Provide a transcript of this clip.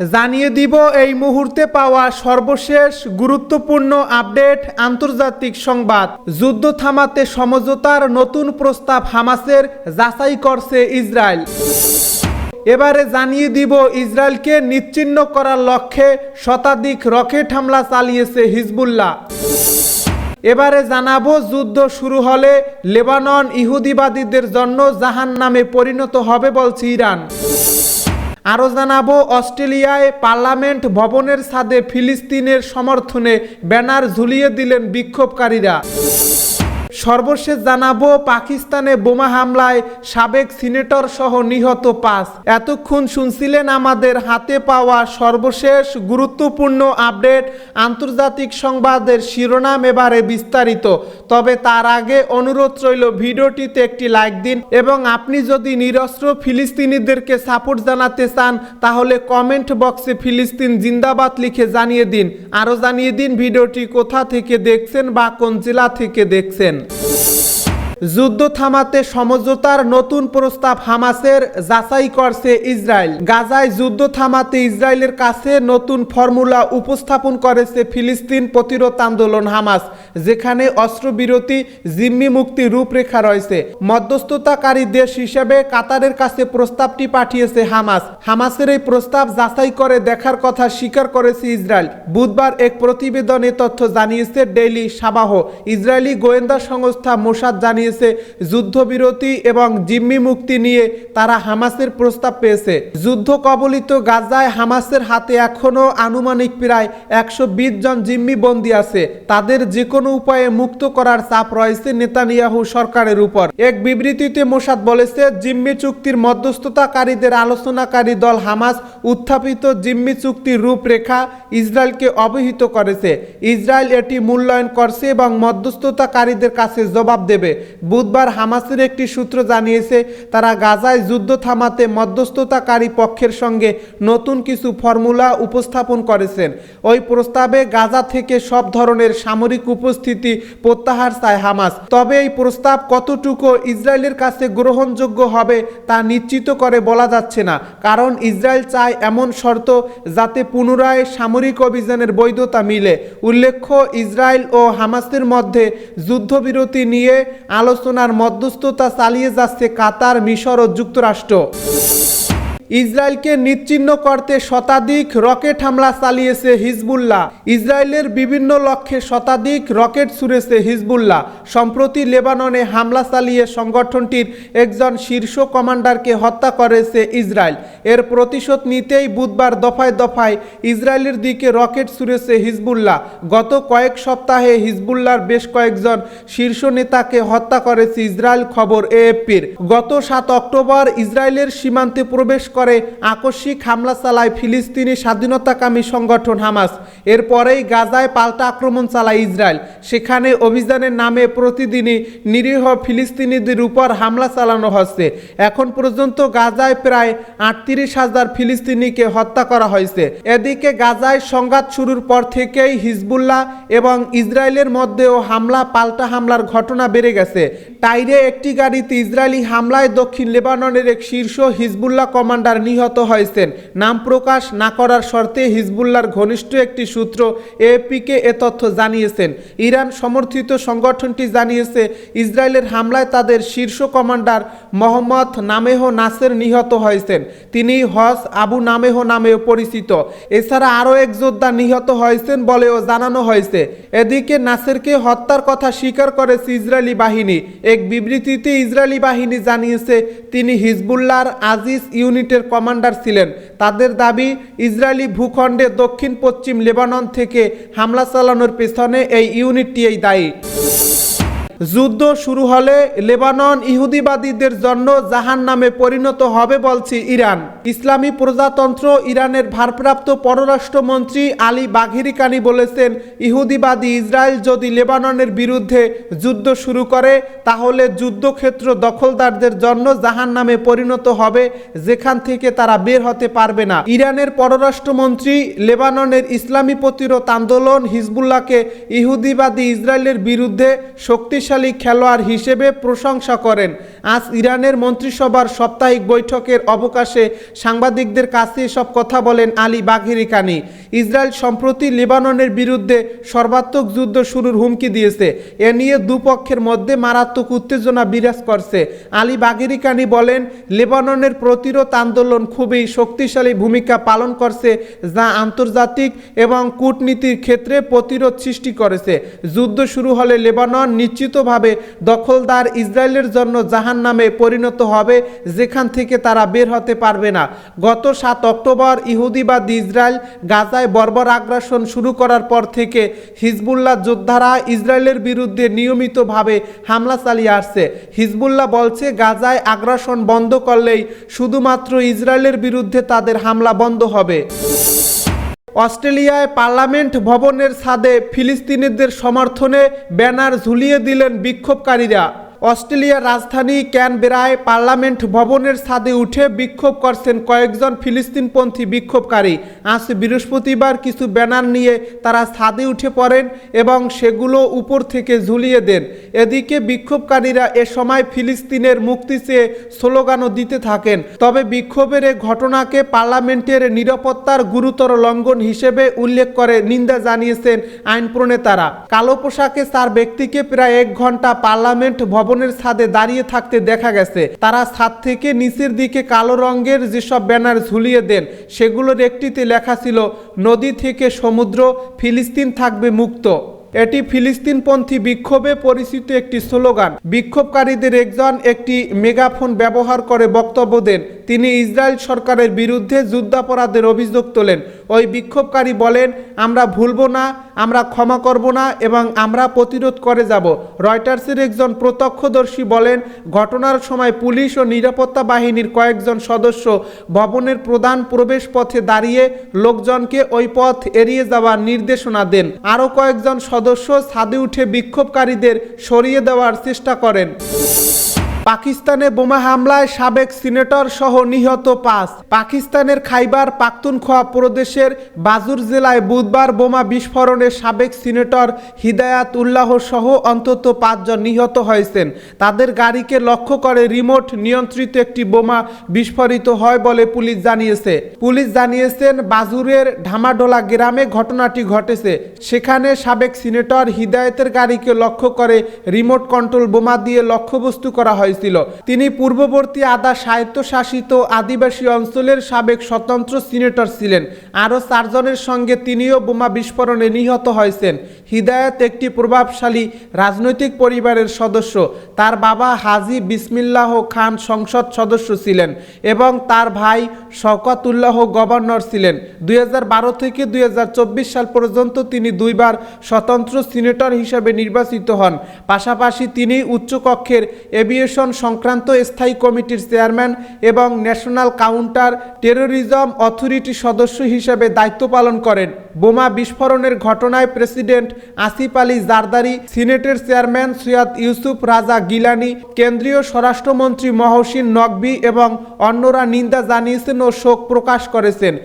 জানিয়ে দিব, এই মুহূর্তে পাওয়া সর্বশেষ গুরুত্বপূর্ণ আপডেট আন্তর্জাতিক সংবাদ। যুদ্ধ থামাতে সমঝোতার নতুন প্রস্তাব হামাসের যাচাই করছে ইসরায়েল। এবারে জানিয়ে দিব, ইসরায়েলকে নিশ্চিহ্ন করার লক্ষ্যে শতাধিক রকেট হামলা চালিয়েছে হিজবুল্লাহ। এবারে জানাব, যুদ্ধ শুরু হলে লেবানন ইহুদিবাদীদের জন্য জাহান নামে পরিণত হবে বলছে ইরান। আরও জানাব অস্ট্রেলিয়ায় পার্লামেন্ট ভবনের ছাদে ফিলিস্তিনের সমর্থনে ব্যানার ঝুলিয়ে দিলেন বিক্ষোভকারীরা। সর্বশেষ জানাব পাকিস্তানে বোমা হামলায় সাবেক সিনেটর সহ নিহত পাঁচ। এতক্ষণ শুনছিলেন আমাদের হাতে পাওয়া সর্বশেষ গুরুত্বপূর্ণ আপডেট আন্তর্জাতিক সংবাদের শিরোনাম এবারে বিস্তারিত। তবে তার আগে অনুরোধ রইল ভিডিওটিতে একটি লাইক দিন এবং আপনি যদি নিরস্ত্র ফিলিস্তিনিদেরকে সাপোর্ট জানাতে চান, তাহলে কমেন্ট বক্সে ফিলিস্তিন জিন্দাবাদ লিখে জানিয়ে দিন। আরও জানিয়ে দিন ভিডিওটি কোথা থেকে দেখছেন বা কোন জেলা থেকে দেখছেন। যুদ্ধ থামাতে সমঝোতার নতুন প্রস্তাব হামাসের যাচাই করছে ইসরায়েল। গাজায় যুদ্ধ থামাতে ইসরায়েলের কাছে নতুন ফর্মুলা উপস্থাপন করেছে ফিলিস্তিন প্রতিরোধ আন্দোলন হামাস, যেখানে অস্ত্রবিরতি, জিম্মি মুক্তি রূপরেখা রয়েছে। মধ্যস্থতাকারী দেশ হিসেবে কাতারের কাছে প্রস্তাবটি পাঠিয়েছে হামাস। হামাসের এই প্রস্তাব যাচাই করে দেখার কথা স্বীকার করেছে ইসরায়েল। বুধবার এক প্রতিবেদনে তথ্য জানিয়েছে ডেইলি সাবাহ। ইসরায়েলি গোয়েন্দা সংস্থা মোসাদ জানিয়েছে যুদ্ধবিরতি এবং জিম্মি মুক্তি নিয়ে তারা হামাসের প্রস্তাব পেয়েছে। যুদ্ধ কবলিত গাজায় হামাসের হাতে এখনও আনুমানিক প্রায় একশো জন জিম্মি বন্দী আছে। তাদের যে কোনো উপায়ে মুক্ত করার চাপ রয়েছে নেতানিয়াহু সরকারের উপর। এক বিবৃতিতে মোসাদ বলেছে, জিম্মি চুক্তির মধ্যস্থতাকারীদের আলোচনাকারী দল হামাস উত্থাপিত জিম্মি চুক্তির রূপরেখা ইসরায়েলকে অবহিত করেছে। ইসরায়েল এটি মূল্যায়ন করছে এবং মধ্যস্থতাকারীদের কাছে জবাব দেবে। বুধবার হামাসের একটি সূত্র জানিয়েছে, তারা গাজায় যুদ্ধ থামাতে মধ্যস্থতাকারী পক্ষের সঙ্গে নতুন কিছু ফর্মুলা উপস্থাপন করেছেন। ওই প্রস্তাবে গাজা থেকে সব ধরনের সামরিক উপস্থিতি প্রত্যাহার চায় হামাস। তবে এই প্রস্তাব কতটুকু ইসরায়েলের কাছে গ্রহণযোগ্য হবে তা নিশ্চিত করে বলা যাচ্ছে না, কারণ ইসরায়েল চায় এমন শর্ত যাতে পুনরায় সামরিক অভিযানের বৈধতা মিলে। উল্লেখ্য, ইসরায়েল ও হামাসের মধ্যে যুদ্ধবিরতি নিয়ে আলোচনার মধ্যস্থতা চালিয়ে যাচ্ছে কাতার মিশর ও যুক্তরাষ্ট্র। ইসরায়েলকে নিশ্চিহ্ন করতে শতাধিক রকেট হামলা চালিয়েছে হিজবুল্লাহ। ইসরায়েলের বিভিন্ন লক্ষ্যে শতাধিক রকেট ছুড়েছে হিজবুল্লাহ। সম্প্রতি লেবাননে হামলা চালিয়ে সংগঠনটির একজন শীর্ষ কমান্ডারকে হত্যা করেছে ইসরায়েল। এর প্রতিশোধ নিতেই বুধবার দফায় দফায় ইসরায়েলের দিকে রকেট ছুড়েছে হিজবুল্লাহ। গত কয়েক সপ্তাহে হিজবুল্লাহর বেশ কয়েকজন শীর্ষ নেতাকে হত্যা করেছে ইসরায়েল খবর এএফপির। গত সাত অক্টোবর ইসরায়েলের সীমান্তে প্রবেশ করে আকস্মিক হামলা চালায় ফিলিস্তিনি স্বাধীনতাকামী সংগঠন হামাস। এরপরেই গাজায় পাল্টা আক্রমণ চালায় ইসরায়েল। সেখানে অভিযানের নামে প্রতিদিনই নিরীহ ফিলিস্তিনিদের উপর হামলা চালানো হচ্ছে। এখন পর্যন্ত গাজায় প্রায় আটত্রিশ হাজার ফিলিস্তিনিকে হত্যা করা হয়েছে। এদিকে গাজায় সংঘাত শুরুর পর থেকেই হিজবুল্লাহ এবং ইসরায়েলের মধ্যেও হামলা, পাল্টা হামলার ঘটনা বেড়ে গেছে। টাইরে একটি গাড়িতে ইসরায়েলি হামলায় দক্ষিণ লেবাননের এক শীর্ষ হিজবুল্লাহ কমান্ডার নিহত হয়েছেন। নাম প্রকাশ না করার শর্তে হিজবুল্লাহর ঘনিষ্ঠ একটি সূত্র এপিকে এ তথ্য জানিয়েছেন। ইরান সমর্থিত সংগঠনটি জানিয়েছে, ইসরায়েলের হামলায় তাদের শীর্ষ কমান্ডার মোহাম্মদ নামেহ নাসের নিহত হয়েছেন। তিনি হজ আবু নামেহ নামেও পরিচিত। এছাড়া আরও এক যোদ্ধা নিহত হয়েছেন বলেও জানানো হয়েছে। এদিকে নাসেরকে হত্যার কথা স্বীকার করেছে ইসরায়েলি বাহিনী। এক বিবৃতিতে ইসরায়েলি বাহিনী জানিয়েছে, তিনি হিজবুল্লাহর আজিজ ইউনিটের কমান্ডার ছিলেন। তাদের দাবি, ইসরায়েলি ভূখণ্ডে দক্ষিণ পশ্চিম লেবানন থেকে হামলা চালানোর পেছনে এই ইউনিটটিই দায়ী। যুদ্ধ শুরু হলে লেবানন ইহুদিবাদীদের জন্য জাহান নামে পরিণত হবে বলছে ইরান। ইসলামী প্রজাতন্ত্র ইরানের ভারপ্রাপ্ত পররাষ্ট্রমন্ত্রী আলী বাঘিরিকানি বলেছেন, ইহুদিবাদী ইসরায়েল যদি লেবাননের বিরুদ্ধে যুদ্ধ শুরু করে, তাহলে যুদ্ধক্ষেত্র দখলদারদের জন্য জাহান নামে পরিণত হবে, যেখান থেকে তারা বের হতে পারবে না। ইরানের পররাষ্ট্রমন্ত্রী লেবাননের ইসলামী প্রতিরোধ আন্দোলন হিজবুল্লাহকে ইহুদিবাদী ইসরায়েলের বিরুদ্ধে শক্তি শক্তিশালী খেলোয়াড় হিসেবে প্রশংসা করেন। আজ ইরানের মন্ত্রিসভার সাপ্তাহিক বৈঠকের অবকাশে সাংবাদিকদের কাছে এসব কথা বলেন আলী বাঘেরি কানি। ইসরায়েল সম্প্রতি লেবাননের বিরুদ্ধে সর্বাত্মক যুদ্ধ শুরুর হুমকি দিয়েছে। এ নিয়ে দুপক্ষের মধ্যে মারাত্মক উত্তেজনা বিরাজ করছে। আলী বাঘেরি কানি বলেন, লেবাননের প্রতিরোধ আন্দোলন খুবই শক্তিশালী ভূমিকা পালন করছে, যা আন্তর্জাতিক এবং কূটনীতির ক্ষেত্রে প্রতিরোধ সৃষ্টি করেছে। যুদ্ধ শুরু হলে লেবানন নিশ্চিতভাবে দখলদার ইসরায়েলের জন্য জাহান নামে পরিণত হবে, যেখান থেকে তারা বের হতে পারবে না। গত সাত অক্টোবর ইহুদিবাদী ইসরায়েল গাজায় বর্বর আগ্রাসন শুরু করার পর থেকে হিজবুল্লাহ যোদ্ধারা ইসরায়েলের বিরুদ্ধে নিয়মিতভাবে হামলা চালিয়ে আসছে। হিজবুল্লাহ বলছে, গাজায় আগ্রাসন বন্ধ করলেই শুধুমাত্র ইসরায়েলের বিরুদ্ধে তাদের হামলা বন্ধ হবে। অস্ট্রেলিয়ায় পার্লামেন্ট ভবনের ছাদে ফিলিস্তিনিদের সমর্থনে ব্যানার ঝুলিয়ে দিলেন বিক্ষোভকারীরা। অস্ট্রেলিয়ার রাজধানী ক্যানবেরায় পার্লামেন্ট ভবনের ছাদে উঠে বিক্ষোভ করছেন কয়েকজন ফিলিস্তিনপন্থী বিক্ষোভকারী। আজ বৃহস্পতিবার কিছু ব্যানার নিয়ে তারা ছাদে উঠে পড়েন এবং সেগুলো উপর থেকে ঝুলিয়ে দেন। এদিকে বিক্ষোভকারীরা এ সময় ফিলিস্তিনের মুক্তি চেয়ে স্লোগানও দিতে থাকেন। তবে বিক্ষোভের ঘটনাকে পার্লামেন্টের নিরাপত্তার গুরুতর লঙ্ঘন হিসেবে উল্লেখ করে নিন্দা জানিয়েছেন আইন প্রণেতারা কালো পোশাকে চার ব্যক্তিকে প্রায় এক ঘণ্টা পার্লামেন্ট ভবনের ছাদে দাঁড়িয়ে থাকতে দেখা গেছে। তারা ছাদ থেকে নিচের দিকে কালো রঙের যেসব ব্যানার ঝুলিয়ে দেন, সেগুলোর একটিতে লেখা ছিল, নদী থেকে সমুদ্র, ফিলিস্তিন থাকবে মুক্ত। এটি ফিলিস্তিনপন্থী বিক্ষোভে পরিচিত একটি স্লোগান। বিক্ষোভকারীদের একজন একটি মেগাফোন ব্যবহার করে বক্তব্য দেন। তিনি ইসরায়েল সরকারের বিরুদ্ধে যুদ্ধাপরাধের অভিযোগ তোলেন। ওই বিক্ষোভকারী বলেন, আমরা ভুলব না, আমরা ক্ষমা করব না এবং আমরা প্রতিরোধ করে যাব। রয়টার্সের একজন প্রত্যক্ষদর্শী বলেন, ঘটনার সময় পুলিশ ও নিরাপত্তা বাহিনীর কয়েকজন সদস্য ভবনের প্রধান প্রবেশ পথে দাঁড়িয়ে লোকজনকে ওই পথ এড়িয়ে যাওয়ার নির্দেশনা দেন। আরও কয়েকজন সদস্য ছাদে উঠে বিক্ষোভকারীদের সরিয়ে দেওয়ার চেষ্টা করেন। পাকিস্তানে বোমা হামলায় সাবেক সিনেটর সহ নিহত পাঁচ। পাকিস্তানের খাইবার পাখতুনখোয়া প্রদেশের বাজুর জেলায় বুধবার বোমা বিস্ফোরণে সাবেক সিনেটর হিদায়াত উল্লাহ সহ অন্তত পাঁচজন নিহত হয়েছেন। তাদের গাড়িকে লক্ষ্য করে রিমোট নিয়ন্ত্রিত একটি বোমা বিস্ফোরিত হয় বলে পুলিশ জানিয়েছে। পুলিশ জানিয়েছেন, বাজুরের ঢামাডোলা গ্রামে ঘটনাটি ঘটেছে। সেখানে সাবেক সিনেটর হিদায়তের গাড়িকে লক্ষ্য করে রিমোট কন্ট্রোল বোমা দিয়ে লক্ষ্যবস্তু করা হয়েছিল। তিনি পূর্ববর্তী আদা স্বায়ত্তশাসিত আদিবাসী অঞ্চলের সাবেক স্বতন্ত্র সিনেটর ছিলেন। আরও চারজনের সঙ্গে তিনিও বোমা বিস্ফোরণে নিহত হয়েছেন। হিদায়ত একটি প্রভাবশালী রাজনৈতিক পরিবারের সদস্য। তার বাবা হাজি বিসমিল্লাহ খান সংসদ সদস্য ছিলেন এবং তার ভাই শওকতুল্লাহ গভর্নর ছিলেন। দুই হাজার বারো থেকে দুই হাজার চব্বিশ সাল পর্যন্ত তিনি দুইবার স্বতন্ত্র সিনেটর হিসেবে নির্বাচিত হন। পাশাপাশি তিনি উচ্চকক্ষের এভিয়েশন সংক্রান্ত স্থায়ী কমিটির চেয়ারম্যান এবং ন্যাশনাল কাউন্টার টেরোরিজম অথরিটি সদস্য হিসেবে দায়িত্ব পালন করেন। বোমা বিস্ফোরণের ঘটনায় প্রেসিডেন্ট আসিফ আলী জারদারি, সিনেটের চেয়ারম্যান সৈয়দ ইউসুফ রাজা গিলানি, কেন্দ্রীয় স্বরাষ্ট্রমন্ত্রী মহসিন নকভি এবং অন্যরা নিন্দা জানিয়েছেন ও শোক প্রকাশ করেছেন।